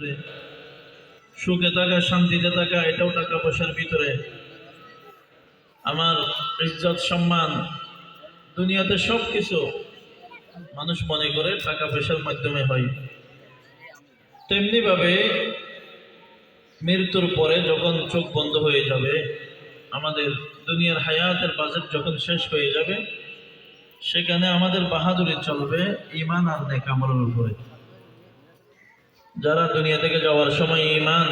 ভিতরে। সুখে থাকা, শান্তিতে থাকা, এটাও টাকা পয়সার ভিতরে। আমার ইজ্জত, সম্মান, দুনিয়াতে সব কিছু মানুষ মনে করে টাকা পয়সার মাধ্যমে হয়। তেমনিভাবে মৃত্যুর পরে যখন চোখ বন্ধ হয়ে যাবে, আমাদের দুনিয়ার হায়াতের বাজেট যখন শেষ হয়ে যাবে, সেখানে আমাদের বাহাদুরি চলবে ইমান আর নেক আমলের উপরে। যারা দুনিয়া থেকে যাওয়ার সময় ইমান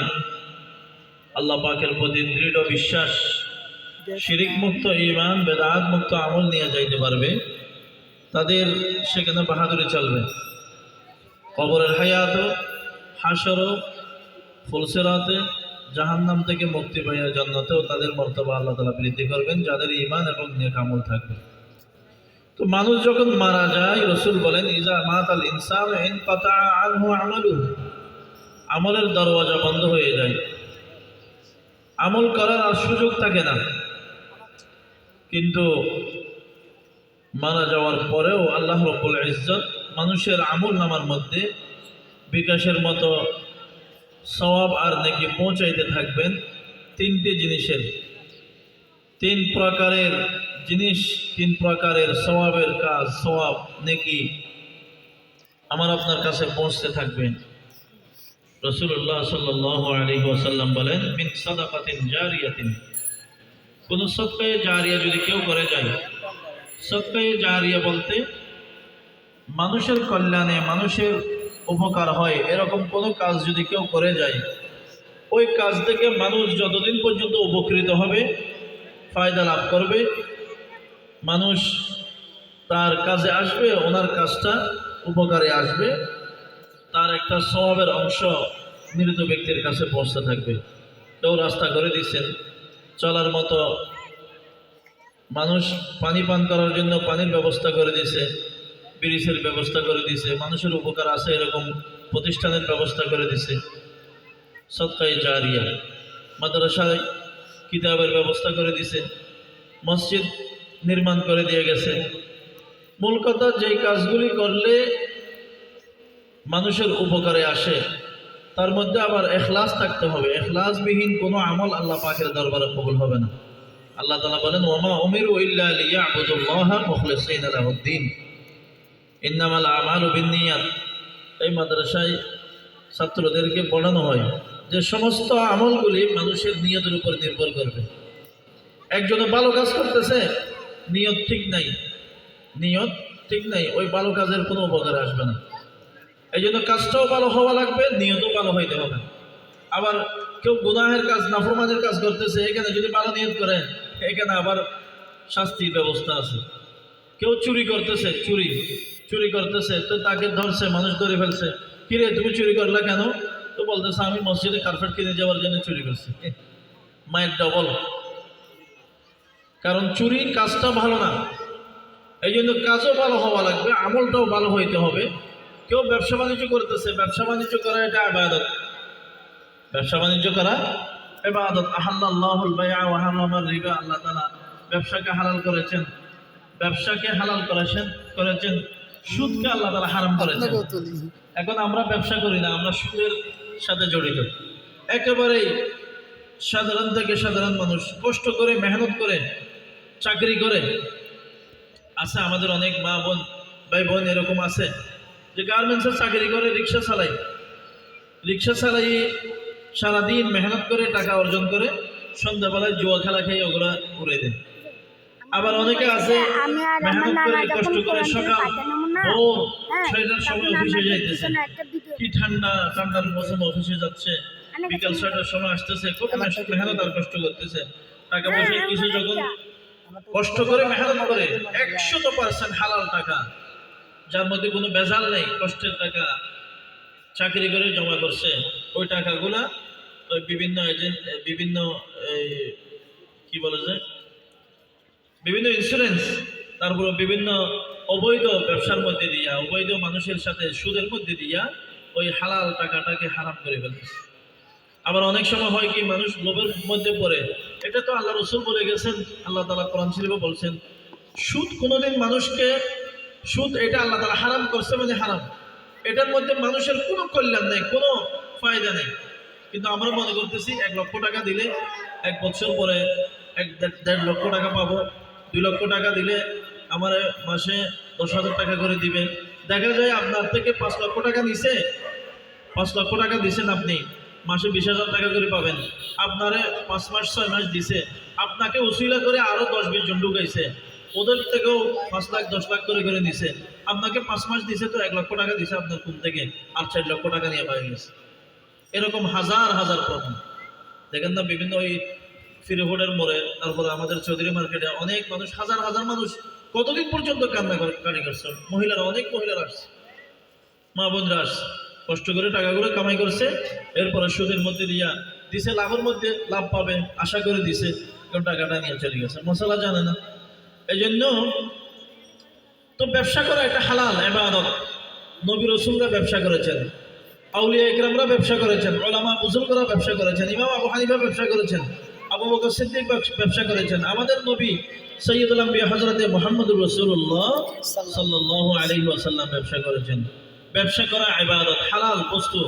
আল্লাহ পাকের প্রতি দৃঢ় বিশ্বাস, শিরিক মুক্ত ইমান বেদাত মুক্ত আমল নিয়ে যাইতে পারবে, তাদের সেখানে বাহাদুরি চলবে। কবরের হায়াত, হাসর, ফুলসেরাতে জাহান্নাম থেকে মুক্তি পাইয়া জান্নাতেও তাদের মর্তবা আল্লাহ তালা বৃদ্ধি করবেন, যাদের ইমান এবং নেক আমল থাকবে। তো মানুষ যখন মারা যায়, রসুল বলেন, ইজা মাত আল ইনসান আমালু আমলের দরওয়াজা বন্ধ হয়ে যায়। আমল করার আর সুযোগ থাকে না। কিন্তু মারা যাওয়ার পরেও আল্লাহ রব্বুল ইজ্জত মানুষের আমল নামার মধ্যে বিকাশের মতো সওয়াব আর নাকি পৌঁছাইতে থাকবেন তিনটি জিনিসের। তিন প্রকারের জিনিস তিন প্রকারের সওয়াবের কাজ সওয়াব নেকি আমার আপনার কাছে পৌঁছতে থাকবেন রসুল্লাহ সাল্লাহ আলী ওসাল্লাম বলেন, মিন সাদাকাতিন জারিয়াতিন। কোনো সৎকায়ে জারিয়া যদি কেউ করে যায়, সৎকায়ে জারিয়া বলতে মানুষের কল্যাণে মানুষের উপকার হয়, এরকম কোনো কাজ যদি কেউ করে যায়, ওই কাজ থেকে মানুষ যতদিন পর্যন্ত উপকৃত হবে, ফায়দা লাভ করবে মানুষ তার কাজে আসবে, ওনার কাজটা উপকারে আসবে। তার একটা স্বভাবের অংশ মৃত ব্যক্তির কাছে পৌঁছতে থাকবে। কেউ রাস্তা করে দিচ্ছেন চলার মতো মানুষ পানি পান করার জন্য পানির ব্যবস্থা করে দিছে ব্রিজের ব্যবস্থা করে দিছে মানুষের উপকার আছে এরকম প্রতিষ্ঠানের ব্যবস্থা করে দিছে সৎকাই জারিয়া। মাদ্রাসায় কিতাবের ব্যবস্থা করে দিছে মসজিদ নির্মাণ করে দিয়ে গেছে। মূল কথা, যেই কাজগুলি করলে মানুষের উপকারে আসে, তার মধ্যে আবার এখলাস থাকতে হবে। এখলাসবিহীন কোনো আমল আল্লাহ পাকের দরবারে কবুল হবে না। আল্লাহ তালা বলেন, ওমা উমিরু ইল্লা লিয়াবুদুল্লাহ মুখলিসিন লাহুদ্দিন। ইন্নামাল আমাল বিনিয়াত এই মাদ্রাসায় ছাত্রদেরকে পড়ানো হয় যে সমস্ত আমলগুলি মানুষের নিয়তের উপর নির্ভর করবে। একজনে ভালো কাজ করতেছে নিয়ত ঠিক নাই। নিয়ত ঠিক নাই, ওই ভালো কাজের কোনো উপকার আসবে না। এই জন্য কাজটাও ভালো হওয়া লাগবে, নিয়তও ভালো হইতে হবে। আবার কেউ গুনাহের কাজ, নাফরমানের কাজ করতেছে, এখানে যদি ভালো নিয়ত করে, এখানে আবার শাস্তির ব্যবস্থা আছে। কেউ চুরি করতেছে, চুরি চুরি করতেছে, তো তাকে ধরছে, মানুষ ধরে ফেলছে। কিরে, তুমি চুরি করলা কেন? তো বলতেছে, আমি মসজিদে কার্পেট কিনে যাওয়ার জন্য চুরি করছি। মায়ের ডবল কারণ চুরি কাজটা ভালো না। এই জন্য কাজও ভালো হওয়া লাগবে আমলটাও ভালো হইতে হবে। কেউ ব্যবসা বাণিজ্য করতেছে ব্যবসা বাণিজ্য করা এটা আবাদত। ব্যবসা বাণিজ্য করা এবাদত আহাল্লাহুল ওয়া রিবা আল্লাহ তালা ব্যবসাকে হালাল করেছেন ব্যবসাকে হালাল করেছেন করেছেন সুদকে আল্লাহ তালা হারাম করেছেন। এখন আমরা ব্যবসা করি না আমরা সুদের সাথে জড়িত। একেবারেই সাধারণ থেকে সাধারণ মানুষ কষ্ট করে মেহনত করে চাকরি করে। আছে আমাদের অনেক মা বোন, ভাই বোন এরকম আছে যে গার্মেন্টসের চাকরি করে, রিক্সা চালাই রিক্সা চালাই সারাদিন মেহনত করে, টাকা অর্জন করে, সন্ধ্যাবেলায় জুয়া খেলা খেয়ে ওগুলা উড়ে দেয়। আবার অনেকে আছে, মেহনত করে, কষ্ট করে, সকাল ভোর ছয়টার সময় অফিসে যাইতেছে। কি ঠান্ডা, ঠান্ডার মৌসুমে অফিসে যাচ্ছে, বিকাল ছয়টার সময় আসতেছে, কত মেহনত আর কষ্ট করতেছে। টাকা পয়সা কিছু যখন। কষ্ট করে মেহনত করে একশত পার্সেন্ট হালাল টাকা যার মধ্যে কোনো বেজাল নেই কষ্টের টাকা চাকরি করে জমা করছে ওই টাকাগুলা ওই বিভিন্ন এজেন্ট বিভিন্ন এই, কি বলে যে বিভিন্ন ইন্স্যুরেন্স তারপরে বিভিন্ন অবৈধ ব্যবসার মধ্যে দিয়া অবৈধ মানুষের সাথে সুদের মধ্যে দিয়া ওই হালাল টাকাটাকে হারাম করে ফেলতেছে। আবার অনেক সময় হয় কি, মানুষ লোভের মধ্যে পড়ে। এটা তো আল্লাহ রসুল বলে গেছেন, আল্লাহ তালা কোরআন শরীফে বলছেন, সুদ কোনোদিন মানুষকে, সুদ এটা আল্লাহ তালা হারাম করছে মানে হারাম। এটার মধ্যে মানুষের কোনো কল্যাণ নেই, কোনো ফায়দা নেই। কিন্তু আমরা মনে করতেছি, এক লক্ষ টাকা দিলে এক বছর পরে এক দেড়- লক্ষ টাকা পাবো, দুই লক্ষ টাকা দিলে আমার মাসে দশ হাজার টাকা করে দিবে দেখা যায় আপনার থেকে পাঁচ লক্ষ টাকা নিছে, পাঁচ লক্ষ টাকা দিছেন আপনি। মাসে বিশ হাজার টাকা করে পাবেন। আপনারে পাঁচ মাস, ছয় মাস দিছে। আপনাকে উসিলা করে আরও দশ, বিশ জন ঢুকাইছে। ওদের থেকেও পাঁচ লাখ, দশ লাখ করে করে দিছে। আপনাকে পাঁচ মাস দিছে তো এক লক্ষ টাকা দিছে আপনার কোন থেকে। আর চার লক্ষ টাকা নিয়ে পাই গেছে এরকম হাজার হাজার প্রমাণ দেখেন না, বিভিন্ন ওই ফিরোহোডের মোড়ে, তারপরে আমাদের চৌধুরী মার্কেটে অনেক মানুষ, হাজার হাজার মানুষ কতদিন পর্যন্ত কান্না করে কারি করছে? মহিলারা, অনেক মহিলারা আসছে। মা বোনরা আসছে। কষ্ট করে টাকাগুলো কামাই করছে। এরপরে সুদের মধ্যে দিয়া দিছে, লাভের মধ্যে লাভ পাবে আশা করে দিছে কারণ টাকাটা নিয়ে চলে গেছে। মশলা জানে না। এই জন্য তো ব্যবসা করা একটা হালাল এবাদত নবী রসুলরা ব্যবসা করেছেন, আউলিয়া ইকরামরা ব্যবসা করেছেন, ওলামা বুজুর্গরা ব্যবসা করেছেন, ইমাম আবু হানিফা ব্যবসা করেছেন, আবু বকর সিদ্দিক ব্যবসা করেছেন। আমাদের নবী সৈয়দুল আম্বিয়া হজরতে মোহাম্মদুর রসুল্লাহ সাল্লাহ আলী ওয়াসাল্লাম ব্যবসা করেছেন। ব্যবসা করা ইবাদত, হালাল বস্তু।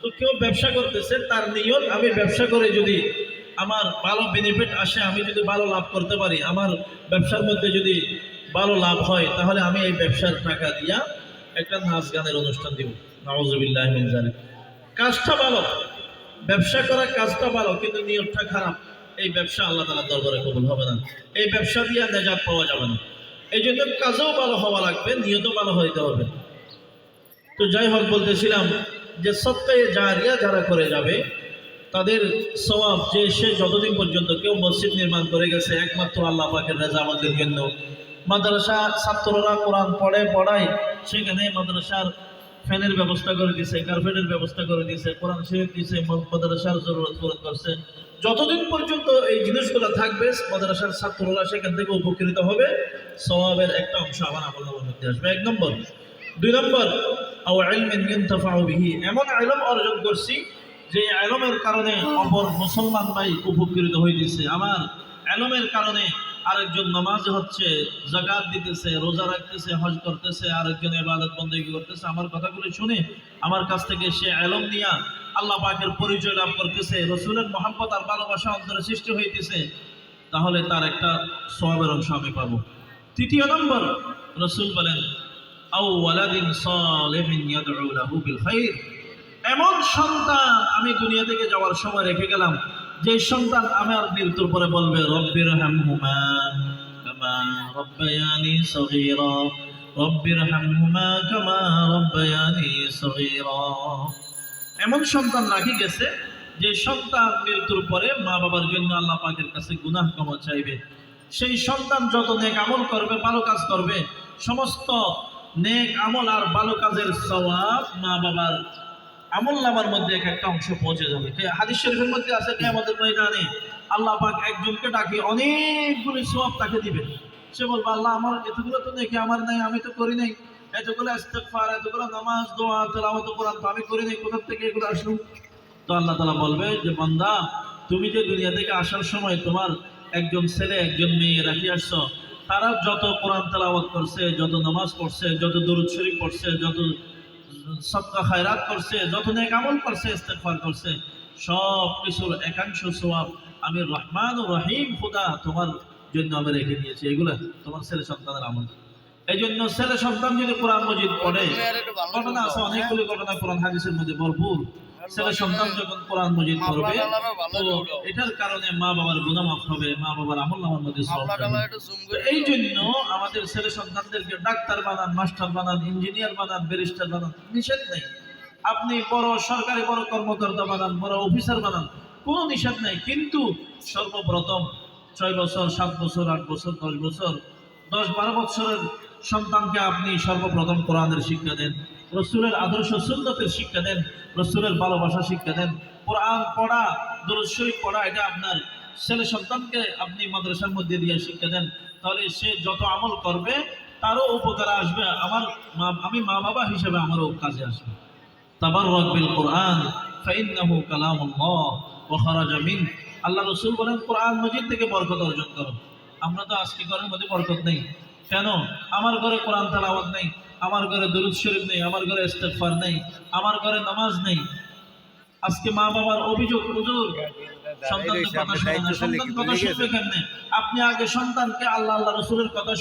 তো কেউ ব্যবসা করতেছে, তার নিয়ত, আমি ব্যবসা করে যদি আমার ভালো বেনিফিট আসে, আমি যদি ভালো লাভ করতে পারি, আমার ব্যবসার মধ্যে যদি ভালো লাভ হয়, তাহলে আমি এই ব্যবসার টাকা দিয়া একটা নাচ গানের অনুষ্ঠান দিব। নওয়াজবিল্লাহ মিন কাজটা ভালো। ব্যবসা করার কাজটা ভালো, কিন্তু নিয়তটা খারাপ। এই ব্যবসা আল্লাহ তালার দরবারে কবুল হবে না। এই ব্যবসা দিয়ে নেজাত পাওয়া যাবে না। এই জন্য কাজও ভালো হওয়া লাগবে, নিয়তও ভালো হইতে হবে। তো যাই হোক বলতেছিলাম যে সত্যায় জারিয়া যারা করে যাবে, তাদের স্বভাব যে সে যতদিন পর্যন্ত কেউ মসজিদ নির্মাণ করে গেছে, একমাত্র আল্লাহ পাকের রেজামতের জন্য। মাদ্রাসা ছাত্ররা কোরআন পড়ে, পড়ায়, সেখানে মাদ্রাসার ফ্যানের ব্যবস্থা করে দিছে, কার্পেটের ব্যবস্থা করে দিছে, কোরআন শরীফ দিছে মাদ্রাসার জরুরত পূরণ করছে। যতদিন পর্যন্ত এই জিনিসগুলো থাকবে, মাদ্রাসার ছাত্ররা সেখান থেকে উপকৃত হবে স্বভাবের একটা অংশ আমার আমল মধ্যে আসবে। এক নম্বর। দুই নম্বর আও ইনতাফাউ বিহি। এমন ইলম অর্জন করছি যে ইলমের কারণে অপর মুসলমান ভাই উপকৃত হইতেছে আমার ইলমের কারণে আরেকজন নামাজ হচ্ছে জাকাত দিতেছে, রোজা রাখতেছে, হজ করতেছে, আরেকজন ইবাদত বন্দেগী করতেছে। আমার কথাগুলো শুনে আমার কাছ থেকে সে ইলম নিয়া আল্লাহ পাকের পরিচয় লাভ করতেছে। রসুলের মহাব্বত আর ভালোবাসা অন্তরে সৃষ্টি হইতেছে। তাহলে তার একটা সওয়াবের অংশ আমি পাবো। তৃতীয় নম্বর, রসুল বলেন এমন সন্তান আমি দুনিয়া থেকে যাওয়ার সময় রেখে গেলাম, যে সন্তান আমার মৃত্যুর পরে বলবে রব্বির কামা কামা এমন সন্তান রাখি গেছে, যে সন্তান মৃত্যুর পরে মা বাবার জন্য আল্লাহ পাকের কাছে গুনাহ ক্ষমা চাইবে। সেই সন্তান যত নেক আমল করবে, ভালো কাজ করবে, সমস্ত নেক আমল আর ভালো কাজের সওয়াব মা বাবার আমল নামার মধ্যে এক একটা অংশ পৌঁছে যাবে। হাদিস শরীফের মধ্যে আছে আমাদের ময়দানে আল্লাহ পাক একজনকে ডাকি, অনেকগুলি সওয়াব তাকে দিবে সে বলবে, আল্লাহ, আমার এতগুলো তো নাকি, আমার নাই, আমি তো করি নাই। এতগুলো ইস্তেগফার, এতগুলো নামাজ, দোয়া, তেলাওয়াত, কোরআন তো আমি করি নাই, কোথা থেকে এগুলো আসলো? তো আল্লাহ তালা বলবে যে, বান্দা, তুমি যে দুনিয়া থেকে আসার সময় তোমার একজন ছেলে, একজন মেয়ে রাখি আসছো তারা যত কোরআন তেলাওয়াত করছে যত নামাজ পড়ছে যত দরুদ শরীফ পড়ছে যত সৎকা খায়রাত করছে যত নেক আমল করছে ইস্তেগফার করছে সব কিছুর একাংশ সওয়াব আমি রহমান ও রহিম খোদা তোমার জন্য আমি রেখে দিয়েছি। এগুলো তোমার ছেলে সন্তানের আমল। এই জন্য ছেলে সন্তান যদি কোরআন মজিদ পড়ে ঘটনা আছে অনেকগুলি ঘটনা কোরআন হাদিসের মধ্যে ভরপুর। ছেলে সন্তান যখন কোরআন মজিদ পড়বে তো এটার কারণে মা বাবার গুণামাফ হবে মা বাবার আমল নামার মধ্যে সওয়াব। এই জন্য আমাদের ছেলে সন্তানদেরকে ডাক্তার বানান মাস্টার বানান ইঞ্জিনিয়ার বানান ব্যারিস্টার বানান নিষেধ নেই। আপনি বড় সরকারি বড় কর্মকর্তা বানান বড় অফিসার বানান কোনো নিষেধ নেই। কিন্তু সর্বপ্রথম ছয় বছর সাত বছর আট বছর দশ বছর দশ বারো বছরের সন্তানকে আপনি সর্বপ্রথম কোরআনের শিক্ষা দেন। রসুলের আদর্শ সুন্নতের শিক্ষা দেন, রসুলের ভালোবাসা শিক্ষা দেন। কোরআন পড়া, দরুদ শরীফ পড়া, এটা আপনার ছেলে সন্তানকে আপনি মাদ্রাসার মধ্যে দিয়ে শিক্ষা দেন। তাহলে সে যত আমল করবে, তারও উপকারে আসবে। আমার আমি মা বাবা হিসেবে আমারও কাজে আসবে। তাবার বিল কোরআন, ফাইন্নাহু কালামুল্লাহ আল্লাহ রসুল বলেন, কোরআন মজিদ থেকে বরকত অর্জন করো। আমরা তো আজকে ঘরের মধ্যে বরকত নেই। কেন? আমার ঘরে কোরআন তেলাওয়াত নেই। আমার ঘরে দরুদ শরীফ নেই, আমার ঘরে ইস্তেফার নেই, আমার ঘরে নামাজ নেই। আজকে মা বাবার অভিযোগ, হুজুর সন্তানের কথা শুনে না, সন্তান কথা শুনবে কেমনে? আপনি আগে সন্তানকে আল্লাহ আল্লাহ রসুলের কথা